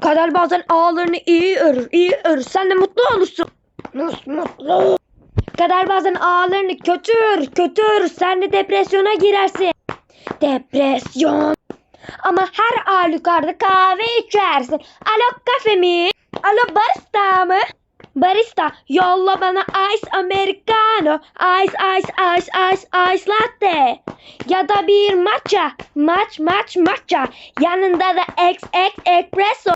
Kader bazen ağlarını iyi örür, iyi örür. Sen de mutlu olursun. Nasıl mutlu? Kader bazen ağlarını kötü örür, kötü örür. Sen de depresyona girersin. Depresyon. Ama her halükarda kahve içersin. Alo kafe mi? Alo barista mı? Barista yolla bana ice americano, ice ice ice ice ice latte. Ya da bir matcha, match match matcha. Yanında da x x espresso.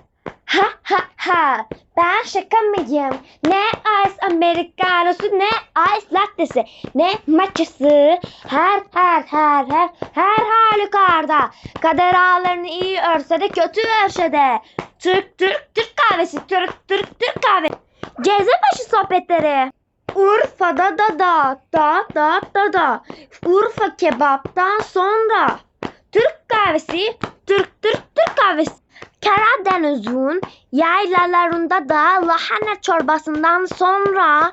Ha ha ha. Ben şaka mıyım? Ne ice americanosu ne ice latte'si ne matchası. Her her her her her halükarda. Kader ağlarını iyi örse de kötü örse de. Türk Türk Türk kahvesi Türk Türk Türk kahvesi. Cezebaşı sohbetleri. Urfa'da da da da da da da. Urfa kebaptan sonra. Türk kahvesi Türk Türk Türk kahvesi. Karadeniz'in yaylalarında da lahana çorbasından sonra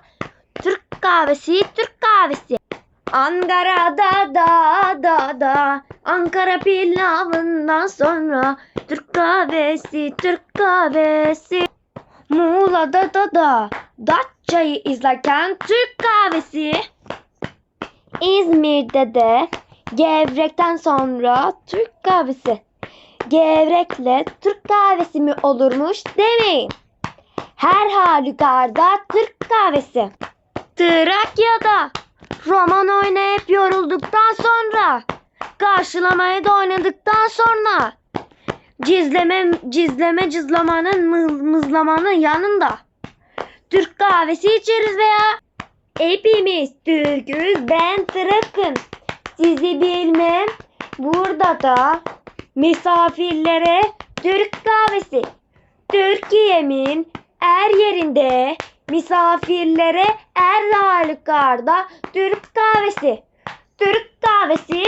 Türk kahvesi Türk kahvesi. Ankara'da da da da Ankara pilavından sonra Türk kahvesi Türk kahvesi. Muğla'da da da Datça'yı izlerken Türk kahvesi. İzmir'de de gevrekten sonra Türk kahvesi. Gevrekle Türk kahvesi mi olurmuş demeyin. Her halükarda Türk kahvesi. Trakya'da roman oynayıp yorulduktan sonra karşılamayı da oynadıktan sonra Cizleme, cizleme cızlamanın mız, mızlamanın yanında. Türk kahvesi içeriz veya hepimiz Türk'üz ben Tırık'ım. Sizi bilmem. Burada da misafirlere Türk kahvesi. Türkiye'min her yerinde misafirlere her halükarda Türk kahvesi. Türk kahvesi